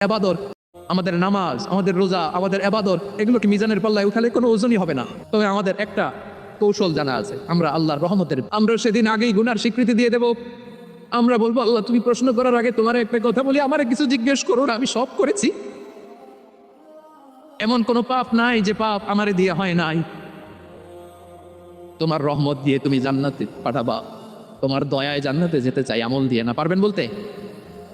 এবাদত আমাদের নামাজ, আমাদের রোজা, আমাদের এবাদত এগুলোকে মিজানের পাল্লায় উঠালে কোনো ওজনই হবে না। তবে আমাদের একটা কৌশল জানা আছে, আমরা আল্লাহর রহমতের আমরা সেদিন আগেই গুনার স্বীকৃতি দিয়ে দেব। আমরা বলব, আল্লাহ, তুমি প্রশ্ন করার আগে তোমার একটা কথা বলি, আমার কিছু জিজ্ঞেস করো না, আমি সব করেছি। এমন কোনো পাপ নাই যে পাপ আমারে দিয়ে হয় নাই। তোমার রহমত দিয়ে তুমি জান্নাতে পাঠাবা। তোমার দয়ায় জান্নাতে যেতে চাই, আমল দিয়ে না, পারবেন বলতে?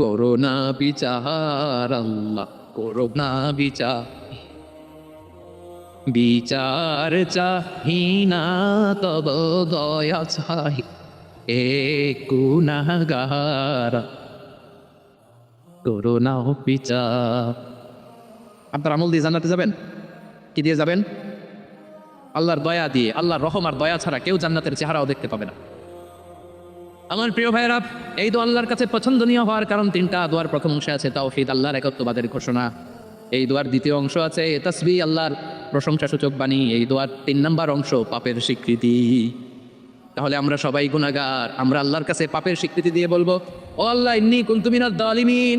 করোনা বিচার আল্লাহ, করোনা বিচার। বিচার চাহিনা, তব দয়া চাহি, এ গুনাগার করোনা বিচার। আপনার আমল দিয়ে জান্নাতে যাবেন? কি দিয়ে যাবেন? আল্লাহর দয়া দিয়ে, আল্লাহর রহম আর দয়া ছাড়া কেউ জান্নাতের চেহারাও দেখতে পাবে না। আমার প্রিয় ভাইয়েরা, এই দোয়া আল্লাহর কাছে পছন্দনীয় হওয়ার কারণ তিনটা। দোয়ার প্রথম অংশে আছে তাওফিদ আল্লাহর একত্ববাদের ঘোষণা। এই দোয়ার দ্বিতীয় অংশ আছে তাসবি, আল্লাহর প্রশংসা সূচক বাণী। এই দোয়ার তিন নম্বর অংশ, পাপের স্বীকৃতি। তাহলে আমরা সবাই গুণাগার আমরা আল্লাহর কাছে পাপের স্বীকৃতি দিয়ে বলব, ও আল্লাহ, ইন্নি কুন্তুমিনার দালিমিন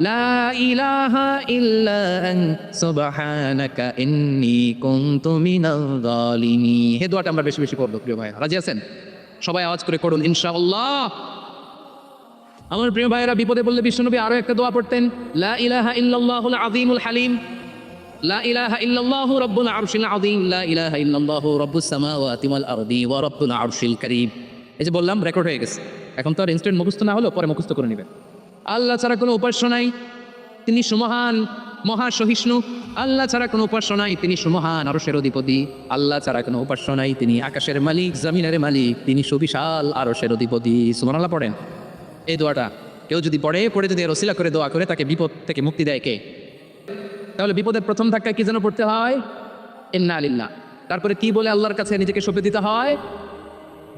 লা ইলাহা ইল্লা আন সুবহানাকা ইন্নী কুনতু মিনাল জালিমিন হে দোয়াটা আমরা বেশি বেশি পড়ব, প্রিয় ভাই রাজি আছেন? সবাই আওয়াজ করে করুন, ইনশাআল্লাহ। আমার প্রিয় ভাইয়েরা, বিপদে পড়লে বিশ্বনবী আরও একটা দোয়া পড়তেন, লা ইলাহা ইল্লাল্লাহুল আযীমুল হালিম। লা ইলাহা ইল্লাল্লাহু রাব্বুল আরশিল আযীম। লা ইলাহা ইল্লাল্লাহু রাব্বুস সামাওয়াতি ওয়াল আরদি ওয়া রাব্বুল আরশিল কারীম। এই যে বললাম রেকর্ড হয়ে গেছে। এখন তো আর ইনস্ট্যান্ট মুখস্থ না হলো পরে মুখস্থ করে নেবেন। আল্লাহ ছাড়া কোনো উপাস্য নাই। তিনি সুমহান মহা সহিষ্ণু আল্লাহ ছাড়া কোনো উপাস্য নাই, তিনি সুমহান, আরশের অধিপতি। আল্লাহ ছাড়া কোনো উপাস্য নাই, তিনি আকাশের মালিক, জমিনের মালিক, তিনি সুবিশাল, আরশের অধিপতি। সুমনাল্লাহ পড়েন। এই দোয়াটা কেউ যদি পড়ে পড়ে যদি এর ওসিলা করে, দোয়া করে, তাকে বিপদ থেকে মুক্তি দেয় কে? তাহলে বিপদের প্রথম ধাক্কায় কি যেন পড়তে হয়? ইন্না আলিল্লাহ তারপরে কি বলে আল্লাহর কাছে নিজেকে সঁপে দিতে হয়?